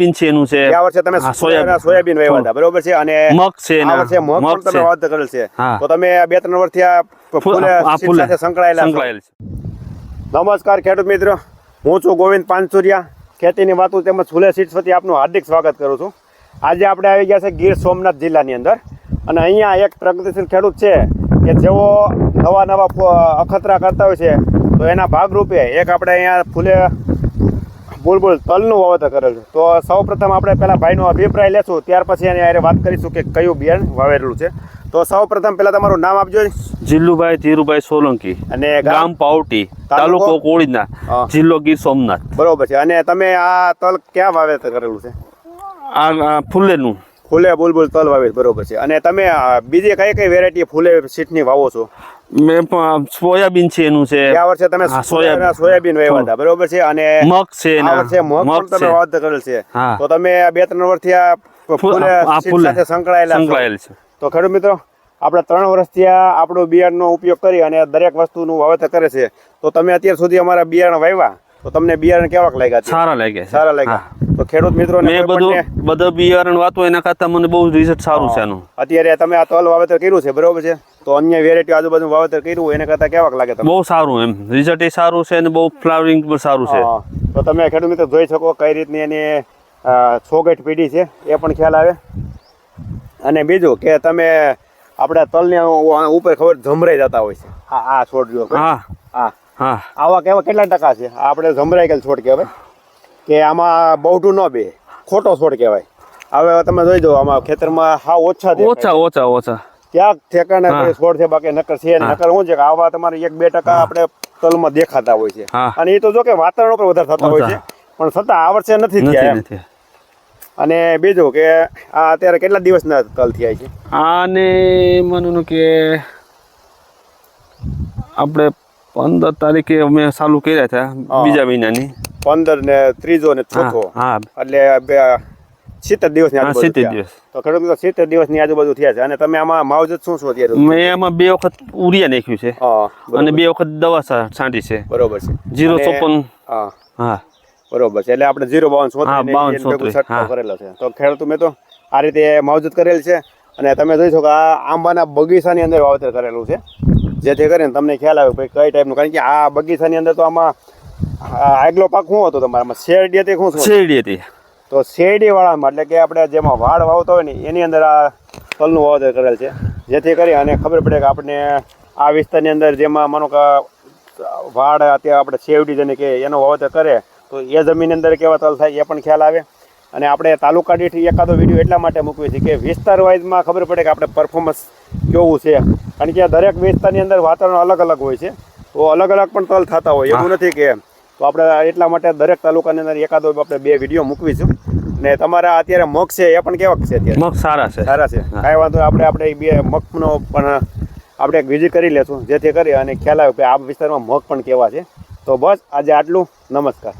Soybean છે એનું છે. આ વર્ષે તમે સોયાબીન. વાવ્યા હતા બરોબર છે? અને મગ છે આ વર્ષે મગ પણ તમે છે. કરેલ છે. તો તમે બે ત્રણ વર્ષથી આ ફૂલે સાથે સંકળાયેલા સંકળાયેલ છે. નમસ્કાર ખેડૂત મિત્રો. હું છું ગોવિંદ પાનસુરિયા. ખેતીની વાતો તેમજ ફૂલે સીડ્સ વતી આપનું હાર્દિક સ્વાગત કરું છું. આજે આપણે આવી ગયા છે ગીર સોમનાથ જિલ્લાની અંદર. અને અહીંયા એક પ્રગતિશીલ ખેડૂત છે કે જેઓ નવા નવા અખતરા કરતા હોય છે. તો એના ભાગરૂપે એક આપણે અહીંયા ફૂલે બુલબુલ તલનું વાવેતર કરેલ તો સૌ પ્રથમ આપણે પહેલાં ભાઈનો અભિપ્રાય લેશું ત્યાર પછી એની આરે વાત કરીશું કે કયું બિયારણ વાવેલું છે. તો સૌ પ્રથમ પહેલા તમારું નામ આપજો. જીલ્લુભાઈ ધીરુભાઈ સોલંકી અને ગામ? પાઉટી પાવટી તાલુકો? કોળીના જિલ્લો ગીર સોમનાથ. બરોબર છે. અને તમે આ તલ ક્યાં વાવેતર કરેલું છે? આ આ ફૂલેનું. ફૂલે બુલબુલ તલ વાવી બરોબર છે. અને તમે બીજી કઈ કઈ વેરાયટી ફૂલે સીટની વાવો છો? મેં સોયાબીન છે એનું છે. આ વર્ષે તમે સોયાબીન સોયાબીન. વાવ્યા હતા બરોબર છે? અને મગ છે આ વર્ષે મગ પણ તમે વાવેતર કરેલ છે. તો તમે બે ત્રણ વર્ષથી આ ફૂલે સીટ સાથે સંકળાયેલા સંકળાયેલ છે. તો ખેડૂત મિત્રો આપણે ત્રણ વર્ષથી આ આપણું બિયારણનો ઉપયોગ કરી અને દરેક વસ્તુનું વાવેતર કરે છે. તો તમે અત્યાર સુધી અમારા બિયારણ વાવ્યા? તો તમને બિયારણ કેવાક લાગ્યા સારા લાગે સારા લાગ્યા. તો ખેડૂત મિત્રો મેં બધું બધું બિયારણ વાતો એના કરતા મને બહુ રિઝલ્ટ સારું છે એનું. અત્યારે તમે આ તલ વાવેતર કર્યું છે બરોબર છે? તો અન્ય વેરાયટી આજુબાજુ વાવેતર કર્યું એના કરતા કેવાક લાગે તમને? બહુ સારું એમ. રિઝલ્ટ એ સારું છે અને બહુ ફ્લાવરિંગ પણ સારું છે. તો તમે ખેડૂત મિત્રો જોઈ શકો કઈ રીતની એની અ, છોગઠ પીઢી છે એ પણ ખ્યાલ આવે. અને બીજું કે તમે આપણે તલને ઉપર ખબર જમરાઈ જતા હોય છે. હા આ છોડ જો હા. હા. હા. આવા કેવા કેટલા ટકા છે? આપણે જમરાઈ ગયેલ છોડ કહેવાય. કે આમાં બહુટું ન બે ખોટો છોડ કહેવાય. હવે તમે જોઈ દો આમાં ખેતરમાં હા ઓછા ઓછા ઓછા ઓછા. ક્યાંક ઠેકાણે છોડ છે બાકી નકર છે નકર શું છે કે આવા તમારે એક બે ટકા આપણે તલમાં દેખાતા હોય છે. અને એ તો જો કે વાતાવરણ ઉપર વધારે થતા હોય છે. પણ છતાં આ વર્ષે નથી થયા અને બીજું કે આ અત્યારે કેટલા દિવસના તલ થયા છે? આને મને કે આપણે પંદર તારીખે અમે ચાલુ કર્યા હતા બીજા મહિનાની. પંદર ને ત્રીજો ને ચોથો. હા. એટલે બે સિત્તેર 70 થયા. દિવસ. તો ખેડૂત મિત્રો સિત્તેર દિવસની આજુબાજુ થયા છે. અને તમે આમાં માવજત શું શું અત્યારે મેં એમાં બે વખત ઉરિયા નાખ્યું છે. અને બે વખત દવા છાંટી છે. બરોબર છે. જીરો ચોપન. હા. બરોબર છે. એટલે આપણે જીરો બાવન બાવન ને હા. કરેલો છે. તો ખેડૂતો મેં તો આ રીતે માવજત કરેલ છે. અને તમે જોઈ શકો આ આંબાના બગીચાની અંદર વાવેતર કરેલું છે. જેથી કરીને તમને ખ્યાલ આવે ભાઈ કઈ ટાઈપનું કારણ કે આ બગીચાની અંદર તો આમાં આગલો પાક શું હતો તમારામાં શેરડી હતી શું શું શેરડી હતી. તો શેરડી વાળામાં એટલે કે આપણે જેમાં વાળ વાવતો હોય ને એની અંદર આ તલનું વાવેતર કરેલ છે. જેથી કરી અને ખબર પડે કે આપણે આ વિસ્તારની અંદર જેમાં માનો કે વાડ અત્યારે આપણે શેવડી જેને કે એનો વાવેતર કરે તો એ જમીન અંદર કેવા તલ થાય એ પણ ખ્યાલ આવે. અને આપણે તાલુકા દીઠ એકાદો વીડિયો એટલા માટે મૂકવી છે કે વિસ્તાર વાઇઝમાં ખબર પડે કે આપણે પરફોર્મન્સ કેવું છે. કારણ કે દરેક વિસ્તારની અંદર વાતાવરણ અલગ અલગ હોય છે. તો અલગ અલગ પણ તલ થતા હોય એવું નથી કે તો આપણે એટલા માટે દરેક તાલુકાની અંદર એકાદો આપણે બે વીડિયો મૂકવીશું ને તમારા અત્યારે મગ છે એ પણ કેવા છે અત્યારે? મગ સારા છે. સારા છે. કાંઈ વાંધો આપણે આપણે બે મગનો પણ આપણે એક વિઝિટ કરી લેશું જેથી કરી અને ખ્યાલ આવ્યો કે આ વિસ્તારમાં મગ પણ કેવા છે. તો બસ આજે આટલું. નમસ્કાર.